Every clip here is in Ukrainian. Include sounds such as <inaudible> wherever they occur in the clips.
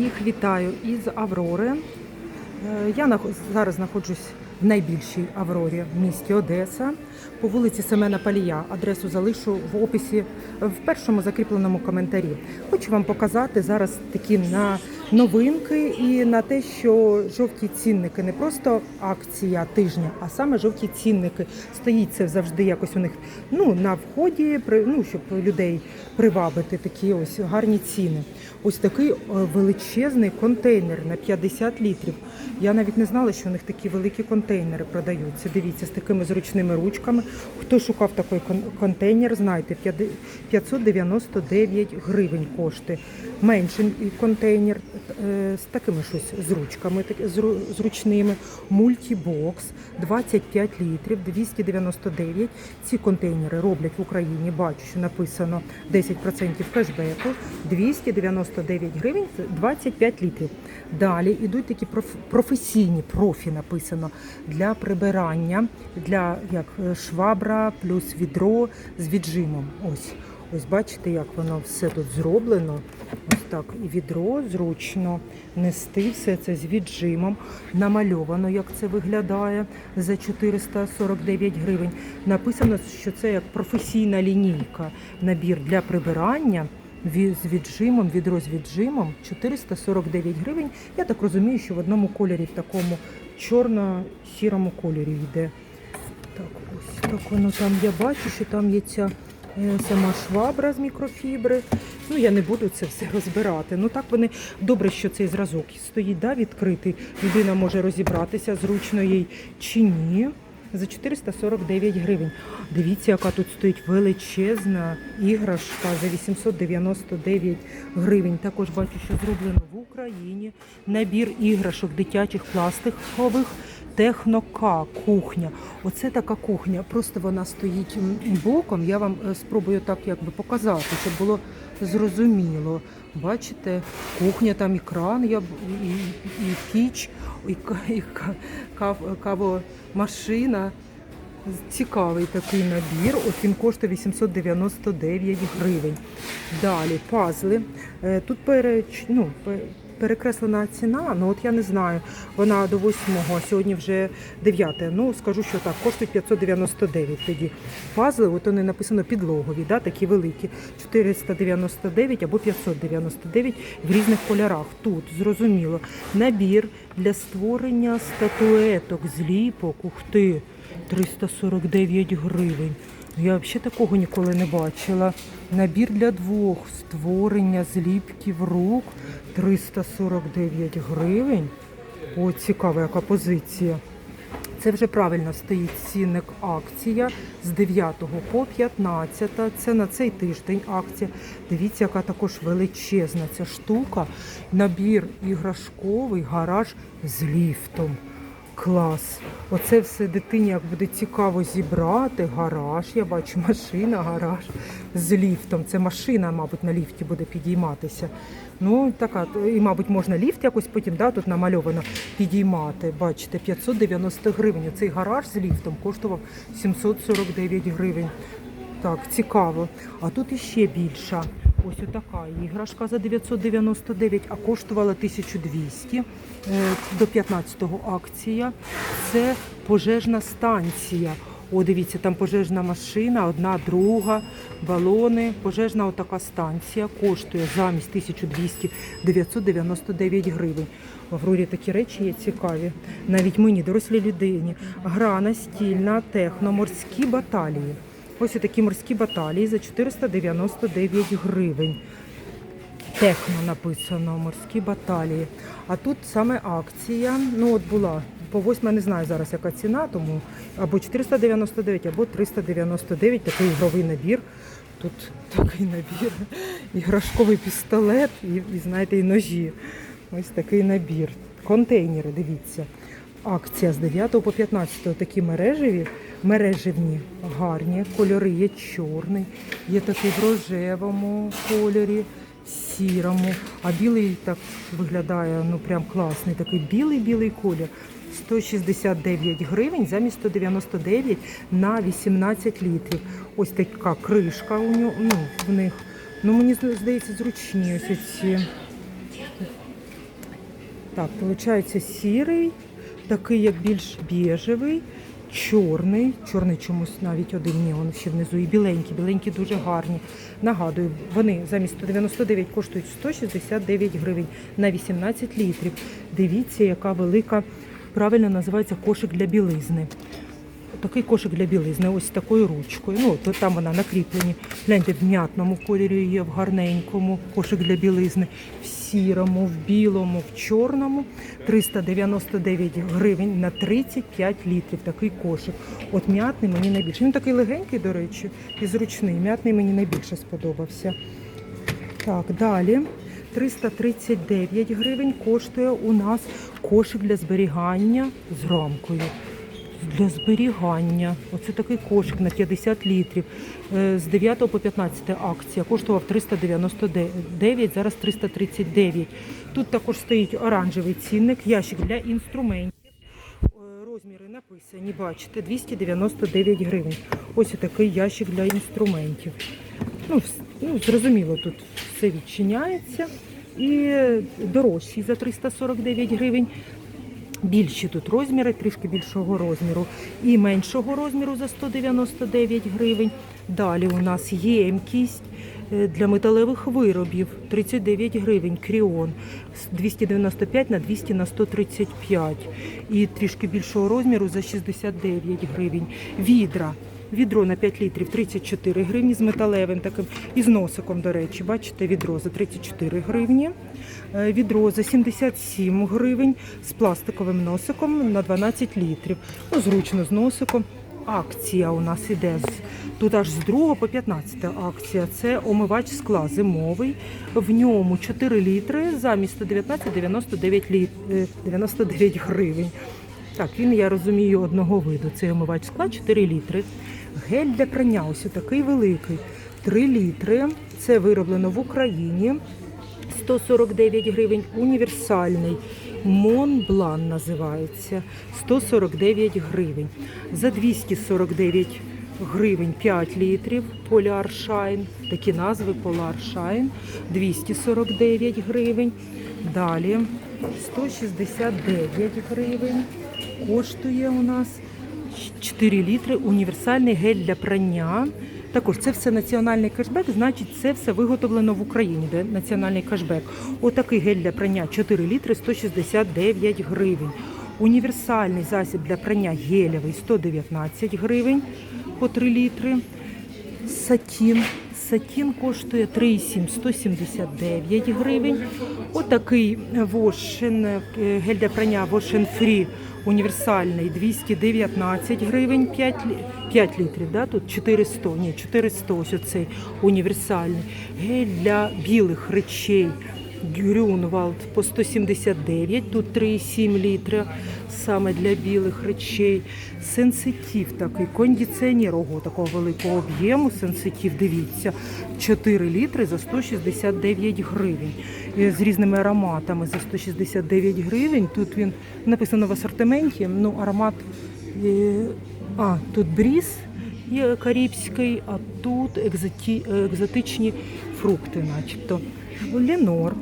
Всіх вітаю із Аврори. Е, Я зараз знаходжусь в найбільшій Аврорі в місті Одеса по вулиці Семена Палія. Адресу залишу в описі в першому закріпленому коментарі. Хочу вам показати зараз такі на новинки і на те, що жовті цінники не просто акція тижня, а саме жовті цінники. Стоїть це завжди якось у них ну, на вході, ну, щоб людей привабити такі ось гарні ціни. Ось такий е, величезний контейнер на 50 літрів. Я навіть не знала, що у них такі великі контейнери продаються. Дивіться, з такими зручними ручками. Хто шукав такий кон- контейнер, знайте, 599 гривень коштує. Менший контейнер з такими щось з ручками, так- зру- зручними. Мультібокс 25 літрів, 299. Ці контейнери роблять в Україні. Бачу, що написано 10% кешбеку, 299 гривень, 25 літрів. Далі йдуть такі професійні профі написано для прибирання, для як е, швабра плюс відро з віджимом. Ось. Ось бачите, як воно все тут зроблено. Ось так і відро зручно нести все це з віджимом. Намальовано, як це виглядає за 449 гривень. Написано, що це як професійна лінійка, набір для прибирання. З віджимом, відро з віджимом 449 гривень. Я так розумію, що в одному кольорі, в такому чорно-сірому кольорі йде. Так, ось так воно там. Я бачу, що там є ця е, сама швабра з мікрофібри. Ну, я не буду це все розбирати. Ну так вони добре, що цей зразок стоїть, да, відкритий. Людина може розібратися, зручно їй чи ні. За 449 гривень. Дивіться, яка тут стоїть величезна іграшка за 899 гривень. Також бачу, що зроблено в Україні. Набір іграшок дитячих пластикових Технока кухня. Оце така кухня. Просто вона стоїть боком. Я вам е, спробую так якби показати, щоб було зрозуміло. Бачите, кухня, там екран, і, і, і піч, і, і кав, кавомашина. Цікавий такий набір. От він коштує 899 гривень. Далі пазли. Е, Тут переч, ну, перекреслена ціна, ну от я не знаю. Вона до 8, а сьогодні вже 9. Ну скажу, що так, коштують 599 тоді. Пазли, от вони написано підлогові, да, такі великі. 499 або 599 в різних кольорах. Тут зрозуміло. Набір для створення статуеток з ліпок. Ух ти! 349 гривень. Я взагалі такого ніколи не бачила. Набір для двох створення зліпків рук 349 гривень. О, цікава яка позиція. Це вже правильно стоїть цінник акція з 9 по 15. Це на цей тиждень акція. Дивіться, яка також величезна ця штука. Набір іграшковий гараж з ліфтом. Клас. Оце все дитині як буде цікаво зібрати. Гараж, я бачу, машина, гараж з ліфтом. Це машина, мабуть, на ліфті буде підійматися. Ну, така, і, мабуть, можна ліфт якось потім, да, тут намальовано підіймати. Бачите, 590 гривень. Цей гараж з ліфтом коштував 749 гривень. Так, цікаво. А тут іще більша. Ось отака іграшка за 999, а коштувала 1200 е, до 15-го акція. Це пожежна станція. О, дивіться, там пожежна машина, одна, друга, балони. Пожежна отака станція коштує замість 1200 999 гривень. В Аврорі такі речі є цікаві. Навіть мені, дорослій людині. Гра настільна, техно, морські баталії. Ось такі морські баталії за 499 гривень. Техно написано, морські баталії. А тут саме акція. Ну от була. По 8 я не знаю зараз, яка ціна, тому або 499, або 399, такий ігровий набір. Тут такий набір, іграшковий пістолет і, і знаєте, і ножі. Ось такий набір. Контейнери, дивіться. Акція з 9 по 15 такі мережеві, мережевні, гарні. Кольори є чорний, є такий в рожевому кольорі, сірому. А білий так виглядає ну прям класний. Такий білий-білий колір. 169 гривень замість 199 на 18 літрів. Ось така кришка у нього, ну, в них. Ну, мені здається, зручні ось ці Так, виходить сірий, такий як більш біжевий, чорний. Чорний чомусь навіть один ні, він ще внизу. І біленькі, біленькі дуже гарні. Нагадую, вони замість 199 коштують 169 гривень на 18 літрів. Дивіться, яка велика, правильно називається кошик для білизни. Такий кошик для білизни, ось такою ручкою. Ну, то там вона на кріпленні. Гляньте, в м'ятному кольорі є, в гарненькому кошик для білизни, в сірому, в білому, в чорному. 399 гривень на 35 літрів. Такий кошик. От м'ятний мені найбільше. Він такий легенький, до речі, і зручний. М'ятний мені найбільше сподобався. Так, далі. 339 гривень коштує у нас кошик для зберігання з рамкою. Для зберігання. Оце такий кошик на 50 літрів. Е, З 9 по 15 акція коштував 399, зараз 339. Тут також стоїть оранжевий цінник, ящик для інструментів. Е, Розміри написані, бачите, 299 гривень. Ось такий ящик для інструментів. Ну, ну, зрозуміло, тут все відчиняється. І дорожчий за 349 гривень. Більші тут розміри, трішки більшого розміру і меншого розміру за 199 гривень. Далі у нас ємкість е, для металевих виробів 39 гривень, кріон з 295 на 200 на 135 і трішки більшого розміру за 69 гривень. Відра. Відро на 5 літрів 34 гривні з металевим таким і з носиком, до речі, бачите, відро за 34 гривні. Е, Відро за 77 гривень з пластиковим носиком на 12 літрів. Ну, зручно з носиком. Акція у нас іде з тут аж з 2 по 15 акція. Це омивач скла зимовий. В ньому 4 літри замість 119 99 літ, е, 99 гривень. Так, він, я розумію, одного виду. Це омивач скла 4 літри. Гель для прання, ось такий великий. 3 літри. Це вироблено в Україні. 149 гривень. Універсальний. Монблан називається. 149 гривень. За 249 гривень 5 літрів. Поляр Шайн. Такі назви Поляр Шайн. 249 гривень. Далі 169 гривень. Коштує у нас 4 літри універсальний гель для прання. Також це все національний кешбек, значить це все виготовлено в Україні, де національний кешбек. Отакий гель для прання 4 літри 169 гривень. Універсальний засіб для прання гелевий 119 гривень по 3 літри. Сатін. Сатін коштує 3,7 179 гривень. Отакий вошен, е, гель для прання Washing Free універсальний 219 гривень 5, лі- 5 літрів. Да? Тут 400, ні, 400 ось оцей універсальний. Гель для білих речей Грюнвалд по 179, тут 3,7 літра саме для білих речей. Сенситив такий, кондиціонер, ого, такого великого об'єму. Сенситив, дивіться, 4 літри за 169 гривень. Е, З різними ароматами за 169 гривень. Тут він написано в асортименті, ну аромат. е, А, тут бріз є карибський, а тут екзоті, екзотичні фрукти, начебто. Лінор.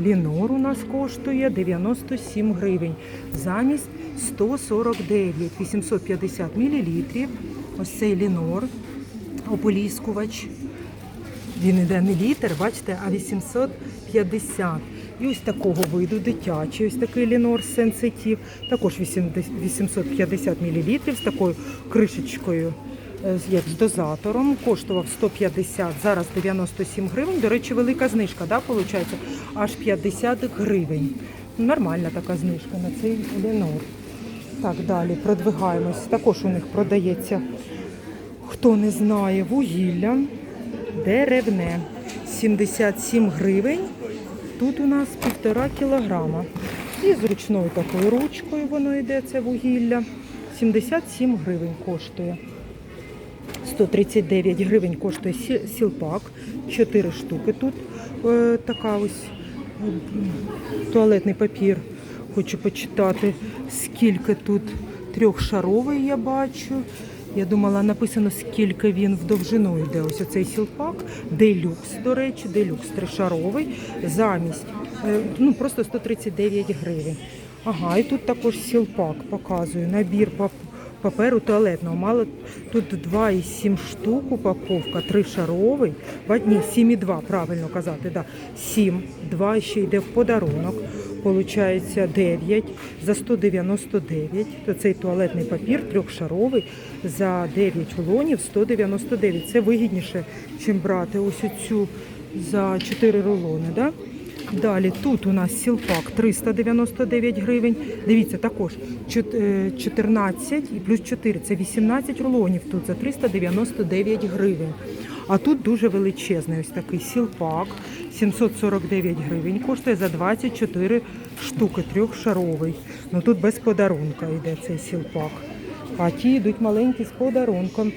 Лінор у нас коштує 97 гривень замість 149, 850 мл. Ось цей лінор, ополіскувач. Він іде не літр, бачите, а 850. І ось такого виду дитячий, ось такий лінор сенситив, також 80 850 мл з такою кришечкою, як з дозатором. Коштував 150, зараз 97 гривень. До речі, велика знижка, да, виходить? Аж 50 гривень. Нормальна така знижка на цей лінор. Так, далі продвигаємось. Також у них продається, хто не знає, вугілля деревне. 77 гривень. Тут у нас півтора кілограма. І з ручною такою ручкою воно йде, це вугілля. 77 гривень коштує. 139 гривень коштує сі- сілпак. 4 штуки тут. Е, така ось е, туалетний папір. Хочу почитати, скільки тут трьохшаровий я бачу. Я думала, написано, скільки він в довжину йде. Ось оцей сілпак. Делюкс, до речі, делюкс тришаровий. Замість Е, Ну, просто 139 гривень. Ага, і тут також сілпак показую. Набір паперу туалетного. Мало тут 2,7 штук упаковка, тришаровий. Ба- Ні, 7,2, правильно казати, да. 7, 2 ще йде в подарунок. Получається 9 за 199. То цей туалетний папір трьохшаровий за 9 рулонів 199. Це вигідніше, чим брати ось оцю за 4 рулони. Да? Далі тут у нас сілпак 399 гривень. Дивіться, також е, 14 і плюс 4 це 18 рулонів тут за 399 гривень. А тут дуже величезний ось такий сілпак 749 гривень. Коштує за 24 штуки, трьохшаровий. Ну тут без подарунка йде цей сілпак. А ті йдуть маленькі з подарунком.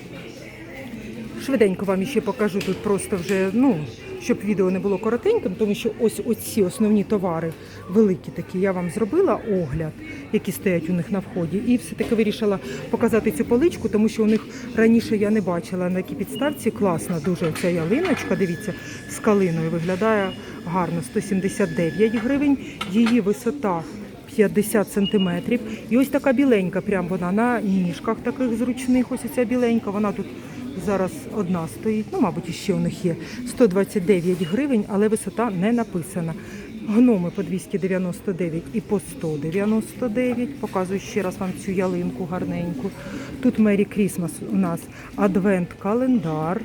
Швиденько вам ще покажу тут просто вже, ну, щоб відео не було коротеньким, тому що ось оці основні товари великі такі. Я вам зробила огляд, які стоять у них на вході. І все-таки вирішила показати цю поличку, тому що у них раніше я не бачила на якій підставці. Класна дуже ця ялиночка. Дивіться, з калиною виглядає гарно. 179 гривень. Її висота 50 сантиметрів. І ось така біленька, прям вона на ніжках таких зручних. Ось ця біленька. Вона тут зараз одна стоїть. Ну, мабуть, іще у них є 129 гривень, але висота не написана. Гноми по 299 і по 199. Показую ще раз вам цю ялинку гарненьку. Тут Мері Крісмас у нас адвент-календар.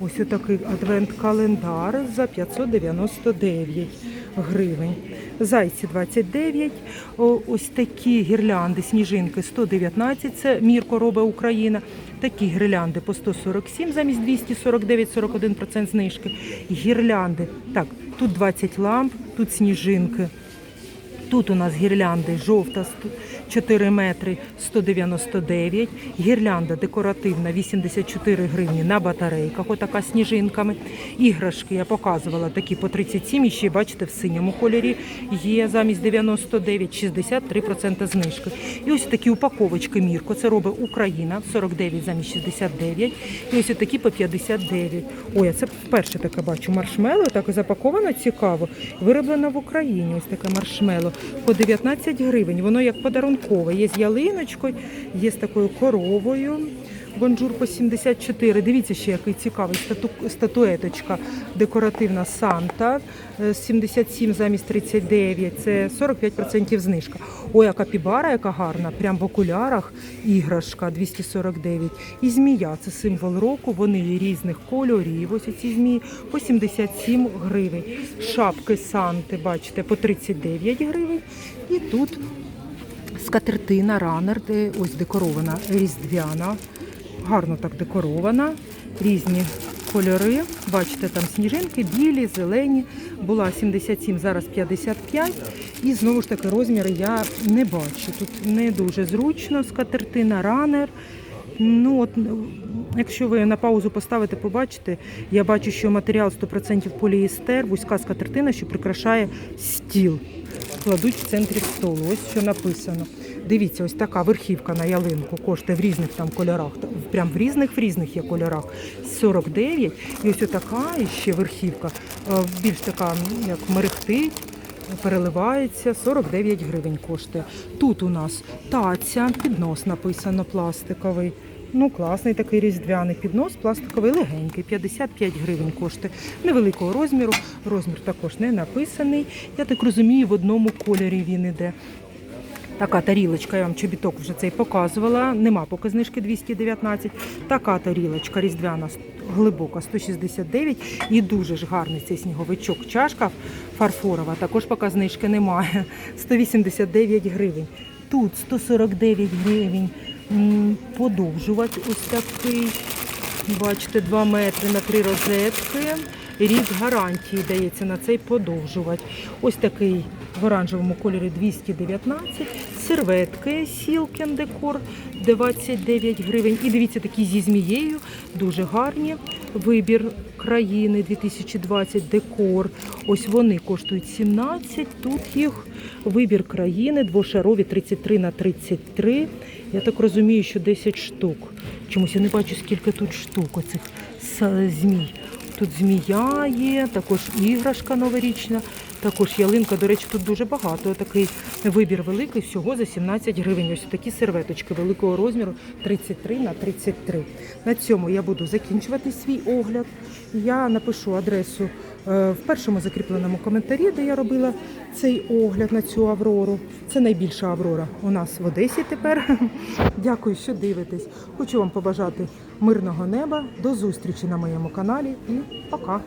Ось отакий адвент-календар за 599 гривень. Зайці 29. Ось такі гірлянди, сніжинки 119. Це Мірко робить Україна. Такі гірлянди по 147 замість 249, 41% знижки. Гірлянди. Так, тут 20 ламп, тут сніжинки. Тут у нас гірлянди жовта 4 метри 199, гірлянда декоративна 84 гривні на батарейках, отака сніжинками. Іграшки я показувала такі по 37, і ще бачите в синьому кольорі є замість 99, 63% знижки. І ось такі упаковочки Мірко, це робить Україна 49 замість 69. І ось такі по 59. Ой, а це вперше таке бачу. Маршмело так і запаковано цікаво. Вироблено в Україні. Ось таке маршмело по 19 гривень. Воно як подарункове. Є з ялиночкою, є з такою коровою. Бонжур по 74. Дивіться ще, який цікавий стату, статуеточка декоративна Санта. е, 77 замість 39. Це 45% знижка. Ой, а капібара, яка гарна, прям в окулярах іграшка 249. І змія це символ року. Вони різних кольорів. Ось ці змії по 77 гривень. Шапки Санти, бачите, по 39 гривень. І тут скатертина ранер, де ось декорована різдвяна. Гарно так декорована. Різні кольори. Бачите, там сніжинки, білі, зелені. Була 77, зараз 55. І знову ж таки розміри я не бачу. Тут не дуже зручно. Скатертина ранер. Ну от, якщо ви на паузу поставите, побачите, я бачу, що матеріал 100% поліестер, вузька скатертина, що прикрашає стіл. Кладуть в центрі столу. Ось що написано. Дивіться, ось така верхівка на ялинку коштує в різних там кольорах. Прям в різних в різних є кольорах. 49. І ось така ще верхівка, е, більш така, як мерехтить переливається, 49 гривень коштує. Тут у нас таця, піднос написано пластиковий. Ну, класний такий різдвяний піднос, пластиковий, легенький, 55 гривень коштує. Невеликого розміру, розмір також не написаний. Я так розумію, в одному кольорі він іде. Така тарілочка, я вам чобіток вже цей показувала. Нема поки знижки 219. Така тарілочка різдвяна глибока 169. І дуже ж гарний цей сніговичок. Чашка фарфорова. Також поки знижки немає. <laughs> 189 гривень. Тут 149 гривень. М, Подовжувач ось такий. Бачите, 2 метри на 3 розетки. Рік гарантії дається на цей подовжувач. Ось такий в оранжевому кольорі 219. Серветки Сілкен Декор 29 гривень. І дивіться, такі зі змією, дуже гарні. Вибір країни 2020 декор. Ось вони коштують 17. Тут їх вибір країни, двошарові 33 на 33. Я так розумію, що 10 штук. Чомусь я не бачу, скільки тут штук оцих змій. Тут змія є, також іграшка новорічна Також ялинка, до речі, тут дуже багато. Такий вибір великий, всього за 17 гривень. Ось такі серветочки великого розміру 33 на 33. На цьому я буду закінчувати свій огляд. Я напишу адресу в першому закріпленому коментарі, де я робила цей огляд на цю аврору. Це найбільша аврора у нас в Одесі тепер. <laughs> Дякую, що дивитесь. Хочу вам побажати мирного неба. До зустрічі на моєму каналі і пока.